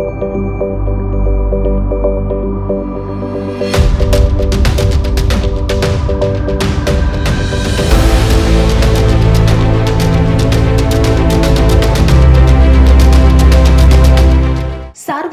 Música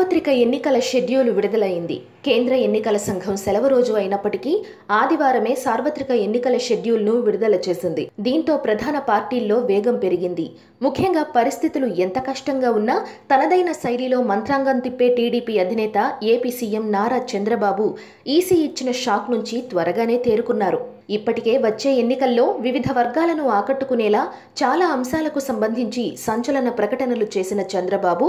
సార్వత్రిక ఎన్నికల షెడ్యూల్ విడుదలైంది. కేంద్ర ఎన్నికల సంఘం సెలవు రోజు అయినప్పటికీ ఆదివారమే సార్వత్రిక ఎన్నికల షెడ్యూల్ను విడుదల చేసింది. దీంతో ప్రధాన పార్టీల్లో వేగం పెరిగింది. ముఖ్యంగా పరిస్థితులు ఎంత కష్టంగా ఉన్నా తనదైన శైలిలో మంత్రాంగం తిప్పే టీడీపీ అధినేత AP CM Nara Chandrababu EC ఇచ్చిన షాక్ నుంచి త్వరగానే తేరుకున్నారు. ఇప్పటికే వచ్చే ఎన్నికల్లో వివిధ వర్గాలను ఆకట్టుకునేలా చాలా అంశాలకు సంబంధించి సంచలన ప్రకటనలు చేసిన చంద్రబాబు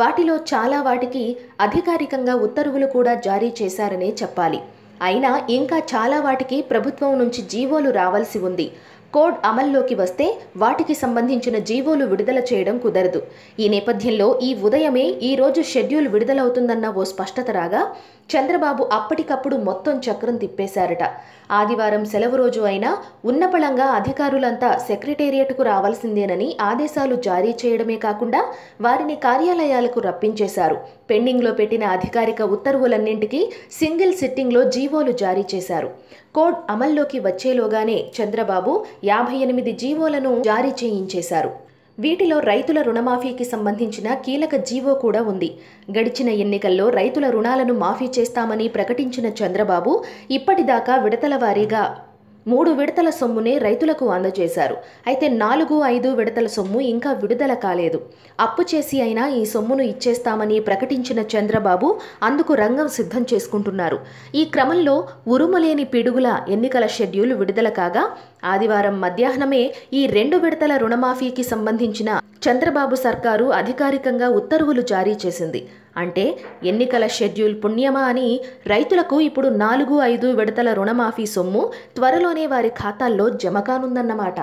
వాటిలో చాలా వాటికి అధికారికంగా ఉత్తర్వులు కూడా జారీ చేశారనే చెప్పాలి. అయినా ఇంకా చాలా వాటికి ప్రభుత్వం నుంచి జీవోలు రావాల్సి ఉంది. కోడ్ అమల్లోకి వస్తే వాటికి సంబంధించిన జీవోలు విడుదల చేయడం కుదరదు. ఈ నేపథ్యంలో ఈ ఉదయమే ఈ రోజు షెడ్యూల్ విడుదలవుతుందన్న ఓ స్పష్టత రాగా చంద్రబాబు అప్పటికప్పుడు మొత్తం చక్రం తిప్పేశారట. ఆదివారం సెలవు రోజు అయినా ఉన్నపళంగా అధికారులంతా సెక్రటేరియట్కు రావాల్సిందేనని ఆదేశాలు జారీ చేయడమే కాకుండా వారిని కార్యాలయాలకు రప్పించేశారు. పెండింగ్లో పెట్టిన అధికారిక ఉత్తర్వులన్నింటికీ సింగిల్ సిట్టింగ్లో జీవోలు జారీ చేశారు. కోడ్ అమల్లోకి వచ్చేలోగానే చంద్రబాబు యాభై ఎనిమిది జీవోలను జారీ చేయించేశారు. వీటిలో రైతుల రుణమాఫీకి సంబంధించిన కీలక జీవో కూడా ఉంది. గడిచిన ఎన్నికల్లో రైతుల రుణాలను మాఫీ చేస్తామని ప్రకటించిన చంద్రబాబు ఇప్పటిదాకా విడతల వారీగా మూడు విడతల సొమ్మునే రైతులకు అందజేశారు. అయితే నాలుగు ఐదు విడతల సొమ్ము ఇంకా విడుదల కాలేదు. అప్పు చేసి అయినా ఈ సొమ్మును ఇచ్చేస్తామని ప్రకటించిన చంద్రబాబు అందుకు రంగం సిద్ధం చేసుకుంటున్నారు. ఈ క్రమంలో ఉరుములేని పిడుగుల ఎన్నికల షెడ్యూల్ విడుదల కాగా ఆదివారం మధ్యాహ్నమే ఈ రెండు విడతల రుణమాఫీకి సంబంధించిన చంద్రబాబు సర్కారు అధికారికంగా ఉత్తర్వులు జారీ చేసింది. అంటే ఎన్నికల షెడ్యూల్ పుణ్యమా అని రైతులకు ఇప్పుడు నాలుగు ఐదు విడతల రుణమాఫీ సొమ్ము త్వరలోనే వారి ఖాతాల్లో జమ కానుందన్నమాట.